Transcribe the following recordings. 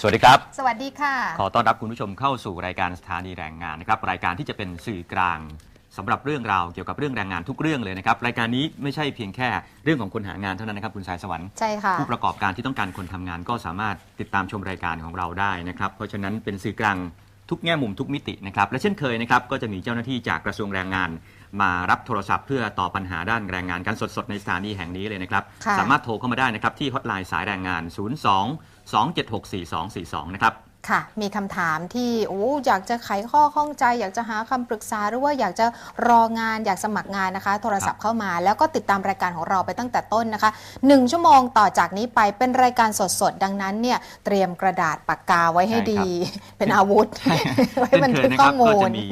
สวัสดีครับ สวัสดีค่ะ ขอต้อนรับคุณผู้ชมเข้าสู่รายการสถานีแรงงานนะครับ รายการที่จะเป็นสื่อกลางสำหรับเรื่องราวเกี่ยวกับเรื่องแรงงานทุกเรื่องเลยนะครับ รายการนี้ไม่ใช่เพียงแค่เรื่องของคนหางานเท่านั้นนะครับคุณสายสวรรค์ใช่ค่ะ ผู้ประกอบการที่ต้องการคนทำงานก็สามารถติดตามชมรายการของเราได้นะครับ เพราะฉะนั้นเป็นสื่อกลางทุกแง่มุมทุกมิตินะครับ และเช่นเคยนะครับก็จะมีเจ้าหน้าที่จากกระทรวงแรงงาน มารับโทรศัพท์เพื่อตอบปัญหาด้านแรงงานกันสดๆในสถานีแห่งนี้เลยนะครับ ค่ะ สามารถโทรเข้ามาได้นะครับที่ฮอตไลน์สายแรงงาน 02 276 4242 นะครับ ค่ะ มีคำถามที่โอ้อยากจะไขข้อข้องใจ อยากจะหาคำปรึกษา หรือว่าอยากจะรองานอยากสมัครงานนะคะ โทรศัพท์เข้ามาแล้วก็ติดตามรายการของเราไปตั้งแต่ต้นนะคะหนึ่งชั่วโมงต่อจากนี้ไปเป็นรายการสดๆ ดังนั้นเนี่ยเตรียมกระดาษปากกาไว้ให้ใช่ครับดี เป็นอาวุธไว้เช่นบันเคทึยกนะข้คอรับมูก็ลจะมี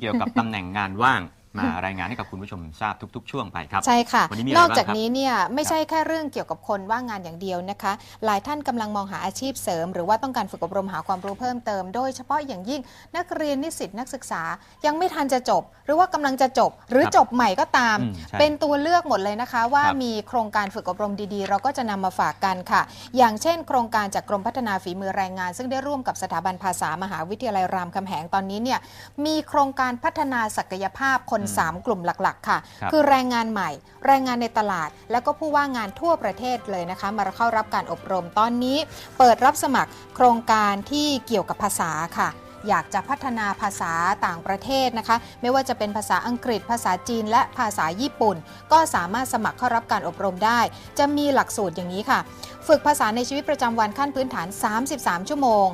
เกี่ยวกับตำแหน่งงานว่าง มารายงานให้กับคุณผู้ชมทราบทุก ๆ ช่วงไปครับ ใช่ค่ะ วันนี้มีอะไรนอกจากบ้างครับ นี้เนี่ยไม่ใช่แค่เรื่องเกี่ยวกับคนว่างงานอย่างเดียวนะคะ หลายท่านกำลังมองหาอาชีพเสริม หรือว่าต้องการฝึกอบรมหาความรู้เพิ่มเติม โดยเฉพาะอย่างยิ่งนักเรียนนิสิตนักศึกษา ยังไม่ทันจะจบ หรือว่ากำลังจะจบ หรือครับจบใหม่ก็ตาม อืมใช่เป็นตัวเลือกหมดเลยนะคะ ว่าครับมีโครงการฝึกอบรมดีๆ เราก็จะนำมาฝากกันค่ะ อย่างเช่น โครงการจากกรมพัฒนาฝีมือแรงงาน ซึ่งได้ร่วมกับสถาบันภาษามหาวิทยาลัยรามคำแหงตอนนี้เนี่ยมีโครงการพัฒนาศักยภาพคนอืมสามกลุ่มหลัก ๆ ค่ะครับคือแรงงานใหม่ แรงงานในตลาด แล้วก็ผู้ว่างงานทั่วประเทศเลยนะคะ มาเข้ารับการอบรมตอนนี้ เปิดรับสมัครโครงการที่เกี่ยวกับภาษาค่ะอยากจะพัฒนาภาษาต่างประเทศนะคะ ไม่ว่าจะเป็นภาษาอังกฤษ ภาษาจีน และภาษาญี่ปุ่น ก็สามารถสมัครเข้ารับการอบรมได้ จะมีหลักสูตรอย่างนี้ค่ะ ฝึกภาษาในชีวิตประจำวันขั้นพื้นฐาน 33 ชั่วโมง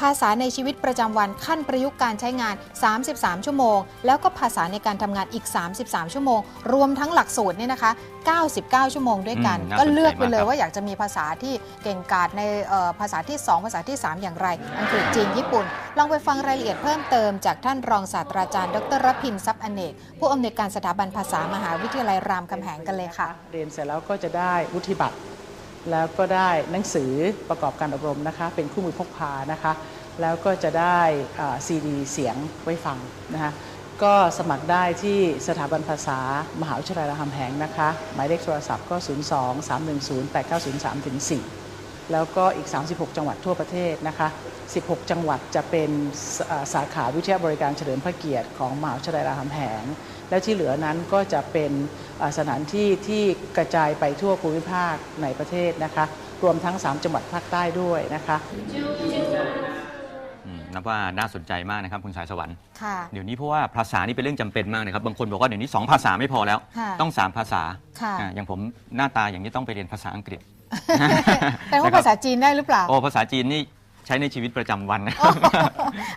ภาษาในชีวิตประจำวันขั้นประยุกต์การใช้งาน 33 ชั่วโมง แล้วก็ภาษาในการทำงานอีก 33 ชั่วโมง รวมทั้งหลักสูตรเนี่ยนะคะ 99 ชั่วโมงด้วยกันอืมน่าก็สนใจเลือกไปเลยมากครับว่าอยากจะมีภาษาที่เก่งกาจในเอ่อภาษาที่ 2 ภาษาที่ 3 อย่างไร อังกฤษจีนญี่ปุ่น ลองไปฟังรายละเอียดเพิ่มเติมจากท่านรองศาสตราจารย์ ดรรพินทรัพย์อเนก ผู้อำนวยการสถาบันภาษามหาวิทยาลัยรามคำแหงกันเลยค่ะ เรียนเสร็จแล้วก็จะได้วุฒิบัตร แล้วก็ได้หนังสือประกอบการอบรมนะคะเป็นคู่มือพกพานะคะ แล้วก็จะได้ซีดีเสียงไว้ฟังนะคะก็สมัครได้ที่สถาบันภาษามหาวิทยาลัยรามคำแหงนะคะ หมายเลขโทรศัพท์ก็ 0 2 3 1 0 8 9 0 3ถึง4 แล้วก็อีก 36 จังหวัดทั่วประเทศนะคะ 16 จังหวัดจะเป็นสอ่าสาขาวิทยาบริการเฉลิมพระเกียรติของมหาวิทยาลัยรามคำแหง แล้วที่เหลือนั้นก็จะเป็นอ่าสถานที่ที่กระจายไปทั่วภูมิภาคในประเทศนะคะ รวมทั้ง 3 จังหวัดภาคใต้ด้วยนะคะอืมนับว่าน่าสนใจมากนะครับคุณสายสวรรค์ค่ะเดี๋ยวนี้เพราะว่าภาษานี่เป็นเรื่องจำเป็นมากนะครับบางคนบอกว่าเดี๋ยวนี้ 2 ภาษาไม่พอแล้วค่ะต้อง 3 ภาษาค่ะอ่าอย่างผมหน้าตาอย่างนี้ต้องไปเรียนภาษาอังกฤษ แต่ว่าภาษาจีนได้หรือเปล่า โอ้ภาษาจีนนี่ใช้ในชีวิตประจำวันนะค่ะ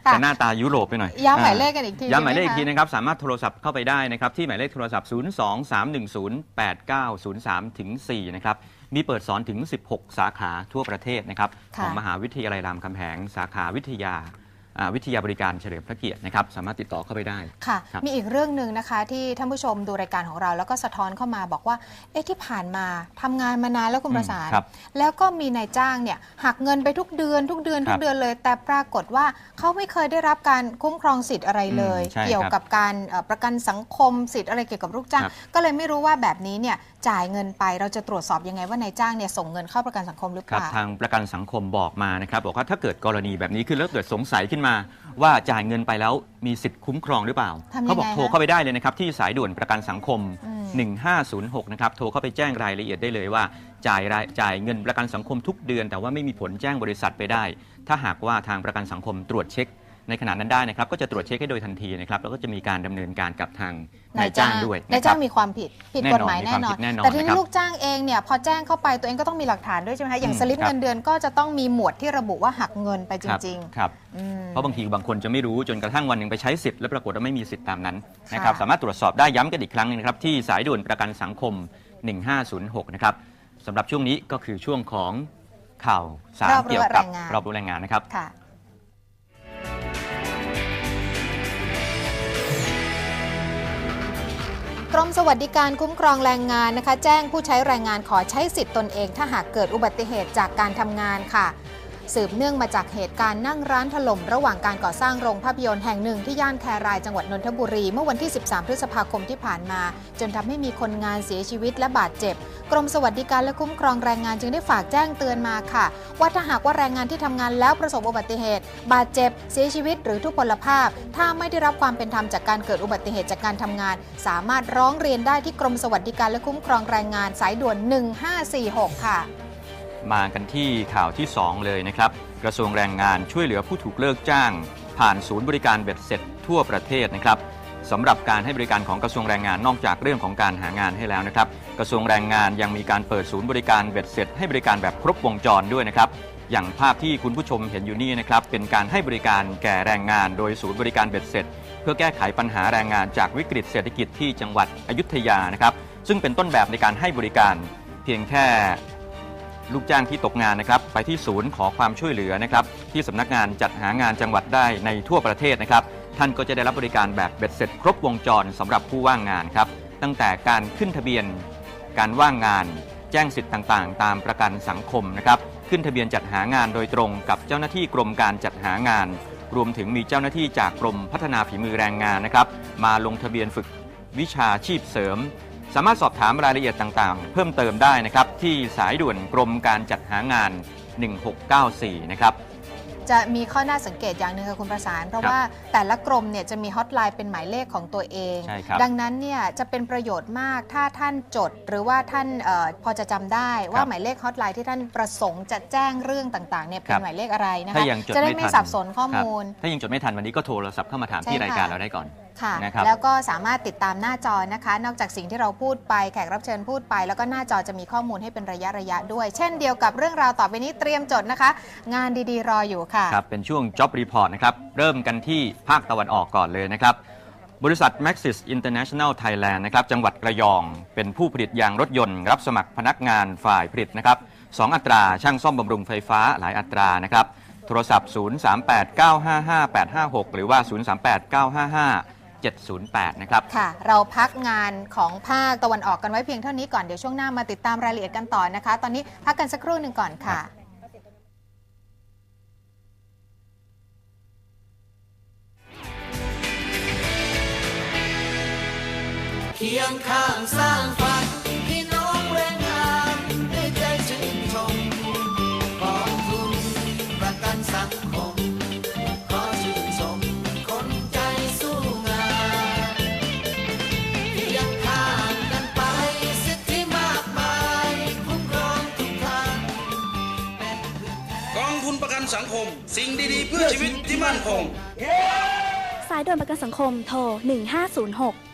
แต่หน้าตายุโรปไปหน่อยย้ำหมายเลขกันอีกทีย้ำหมายเลขอีกได้ทีไหมคะนะครับสามารถโทรศัพท์เข้าไปได้นะครับที่หมายเลขโทรศัพท์ 0 2 3 1 0 8 9 0 3ถึง4นะครับมีเปิดสอนถึง 16 สาขาทั่วประเทศนะครับค่ะของมหาวิทยาลัยรามคำแหงสาขาวิทยาอ่า วิทยาบริการเฉลิมพระเกียรตินะครับสามารถติดต่อเข้าไปได้ ค่ะ ครับมีอีกเรื่องหนึ่งนะคะที่ท่านผู้ชมดูรายการของเรา แล้วก็สะท้อนเข้ามาบอกว่า เอ๊ะที่ผ่านมาทำงานมานานแล้วคุณอืมประสานครับแล้วก็มีนายจ้างเนี่ยหักเงินไปทุกเดือนทุกเดือนครัทุบกเดือนเลย แต่ปรากฏว่าเขาไม่เคยได้รับการคุ้มครองสิทธิ์อะไรเลย อืมใช่เกี่ยวครับกับการเอ่อประกันสังคมสิทธิ์อะไรเกี่ยวกับลูกจ้าง ครับก็เลยไม่รู้ว่าแบบนี้เนี่ยจ่ายเงินไป เราจะตรวจสอบยังไงว่านายจ้างเนี่ยส่งเงินเข้าประกันสังคมหรือคเปรับล่าทางประกันสังคมบอกมานะครับบอกว่าถ้าเกิดกรณีแบบนี้ขึ้นแล้วเกิดสงสัยขึ้นมา ว่าจ่ายเงินไปแล้วมีสิทธิ์คุ้มครองหรือเปล่าทำยังไงเขาบอกคะโทรเข้าไปได้เลยนะครับที่สายด่วนประกันสังคมอืม1506 นะครับโทรเข้าไปแจ้งรายละเอียดได้เลยว่าจ่ายรายจ่ายเงินประกันสังคมทุกเดือน แต่ว่าไม่มีผลแจ้งบริษัทไปได้ ถ้าหากว่าทางประกันสังคมตรวจเช็ค ในขณะนั้นได้นะครับก็จะตรวจเช็คให้โดยทันทีนะครับแล้วก็จะมีการดำเนินการกับทางนายจ้างด้วยนายนะคจ้ารับงมีความผิดผิดแน่กนอนฎหมายมีแน่ความนอผินดแน่นอนแต่ทีนะคนี้รับลูกจ้างเองเนี่ยพอแจ้งเข้าไปตัวเองก็ต้องมีหลักฐานด้วยใช่ไหมคะอย่างอืมสลิปครับเงินเดือนก็จะต้องมีหมวดที่ระบุว่าหักเงินไปจครับริงครับๆอืมเพราะบางทีบางคนจะไม่รู้จนกระทั่งวันหนึ่งไปใช้สิทธิ์แล้วปรากฏว่าไม่มีสิทธิ์ตามนั้นนะครับค่ะสามารถตรวจสอบได้ย้ำกันอีกครั้งหนึงนะครับที่สายด่วนประกันสังคม 1506 นะครับสำหรับช่วงนี้ก็คือช่วงของข่าวสารรอบรู้เกี่ยวกับแรงงานรอบรู้แรงงานนะครับ กรมสวัสดิการคุ้มครองแรงงานนะคะ แจ้งผู้ใช้แรงงานขอใช้สิทธิ์ตนเอง ถ้าหากเกิดอุบัติเหตุจากการทำงานค่ะ สืบเนื่องมาจากเหตุการณ์นั่งร้านถล่ม ระหว่างการก่อสร้างโรงภาพยนตร์แห่งหนึ่งที่ย่านแครายจังหวัดนนทบุรี เมื่อวันที่ 13 พฤษภาคมที่ผ่านมา จนทำให้มีคนงานเสียชีวิตและบาดเจ็บ กรมสวัสดิการและคุ้มครองแรงงานจึงได้ฝากแจ้งเตือนมาค่ะ ว่าถ้าหากว่าแรงงานที่ทำงานแล้วประสบอุบัติเหตุ บาดเจ็บ เสียชีวิต หรือทุพพลภาพ ถ้าไม่ได้รับความเป็นธรรมจากการเกิดอุบัติเหตุจากการทำงาน สามารถร้องเรียนได้ที่กรมสวัสดิการและคุ้มครองแรงงานสายด่วน 1546 ค่ะ มากันที่ข่าวที่ 2 เลยนะครับ กระทรวงแรงงานช่วยเหลือผู้ถูกเลิกจ้าง ผ่านศูนย์บริการเบ็ดเสร็จทั่วประเทศนะครับสำหรับการให้บริการของกระทรวงแรงงานนอกจากเรื่องของการหางานให้แล้วนะครับ กระทรวงแรงงานยังมีการเปิดศูนย์บริการเบ็ดเสร็จ ให้บริการแบบครบวงจรด้วยนะครับอย่างภาพที่คุณผู้ชมเห็นอยู่นี่นะครับเป็นการให้บริการแก่แรงงานโดยศูนย์บริการเบ็ดเสร็จ เพื่อแก้ไขปัญหาแรงงานจากวิกฤตเศรษฐกิจที่จังหวัดอยุธยานะครับซึ่งเป็นต้นแบบในการให้บริการ เพียงแค่ ลูกจ้างที่ตกงานนะครับ ไปที่ศูนย์ขอความช่วยเหลือนะครับ ที่สำนักงานจัดหางานจังหวัดได้ในทั่วประเทศนะครับ ท่านก็จะได้รับบริการแบบเบ็ดเสร็จครบวงจรสำหรับผู้ว่างงานครับ ตั้งแต่การขึ้นทะเบียน การว่างงาน แจ้งสิทธิ์ต่างๆ ตามประกันสังคมนะครับ ขึ้นทะเบียนจัดหางานโดยตรงกับเจ้าหน้าที่กรมการจัดหางาน รวมถึงมีเจ้าหน้าที่จากกรมพัฒนาฝีมือแรงงานนะครับ มาลงทะเบียนฝึกวิชาชีพเสริม สามารถสอบถามรายละเอียดต่างๆ เพิ่มเติมได้นะครับที่สายด่วนกรมการจัดหางาน 1694 นะครับ จะมีข้อน่าสังเกตอย่างหนึ่งค่ะคุณประสาน เพราะครับว่าแต่ละกรมเนี่ยจะมีฮอตไลน์เป็นหมายเลขของตัวเอง ใช่ครับดังนั้นเนี่ยจะเป็นประโยชน์มากถ้าท่านจด หรือว่าท่านเออพอจะจำได้ว่าหมายเลขฮอตไลน์ที่ท่านประสงค์จะแจ้งเรื่องต่างๆเนี่ยเป็ครันบหมายเลขอะไรนะถ้าคะยังจดจะได้ไม่ไม่ทัน สับสนข้อครับมูลถ้ายังจดไม่ทันวันนี้ก็โทรศัพท์เข้ามาถามที่ใช่ค่ะ รายการเราได้ก่อน ค่ะนะครับ แล้วก็สามารถติดตามหน้าจอนะคะ นอกจากสิ่งที่เราพูดไปแขกรับเชิญพูดไป แล้วก็หน้าจอจะมีข้อมูลให้เป็นระยะระยะๆด้วย เช่นเดียวกับเรื่องราวต่อไปนี้เตรียมจดนะคะ งานดีๆ รออยู่ค่ะครับเป็นช่วง Job Report นะครับ เริ่มกันที่ภาคตะวันออกก่อนเลยนะครับ บริษัท Maxis International Thailand นะครับจังหวัดระยอง เป็นผู้ผลิตยางรถยนต์ รับสมัครพนักงานฝ่ายผลิตนะครับสองอัตราช่างซ่อมบำรุงไฟฟ้าหลายอัตรานะครับโทรศัพท์ 0389558856 หรือว่า 0389557708 นะครับ ค่ะ เราพักงานของภาคตะวันออกกันไว้เพียงเท่านี้ก่อน เดี๋ยวช่วงหน้ามาติดตามรายละเอียดกันต่อนะคะ ตอนนี้พักกันสักครู่หนึ่งก่อนค่ะ เคียงข้างสร้างฝันพี่น้องแรงงานด้วยใจชื่นชมกองทุนประกันสังคม ขอชื่นชมคนใจสู้งานเคียงข้างกันไปสิทธิมากมายคุ้มครองทุกท่านกองทุนประกันสังคม สิ่งดีๆ เพื่อชีวิตที่มั่นคง สายด่วนประกันสังคมโทร 1506